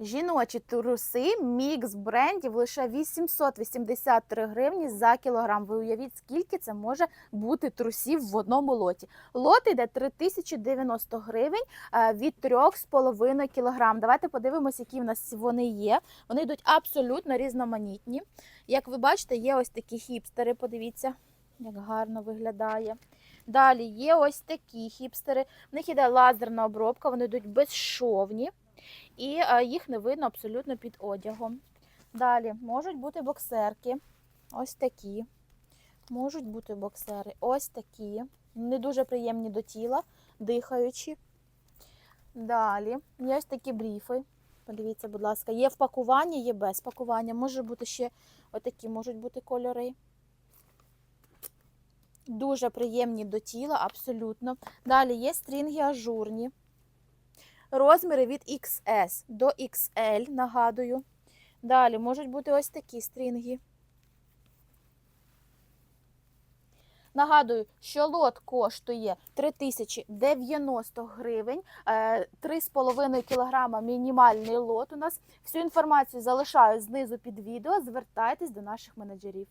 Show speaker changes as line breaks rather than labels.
Жіночі труси, мікс брендів лише 883 гривні за кілограм. Ви уявіть, скільки це може бути трусів в одному лоті. Лот йде 3090 гривень е, від 3,5 кілограм. Давайте подивимося, які в нас вони є. Вони йдуть абсолютно різноманітні. Як ви бачите, є ось такі хіпстери. Подивіться, як гарно виглядає. Далі є ось такі хіпстери. В них іде лазерна обробка, вони йдуть безшовні і е, їх не видно абсолютно під одягом. Далі можуть бути боксерки, ось такі. Можуть бути боксери, ось такі. Не дуже приємні до тіла, дихаючі. Далі є ось такі бріфи. Подивіться, будь ласка, є в пакуванні, є без пакування. Може бути ще отакі можуть бути кольори. Дуже приємні до тіла, абсолютно. Далі є стрінги ажурні. Розміри від XS до XL, нагадую. Далі можуть бути ось такі стрінги. Нагадую, що лот коштує 3090 гривень, е, 3,5 кг мінімальний лот у нас. Всю інформацію залишаю знизу під відео. Звертайтесь до наших менеджерів.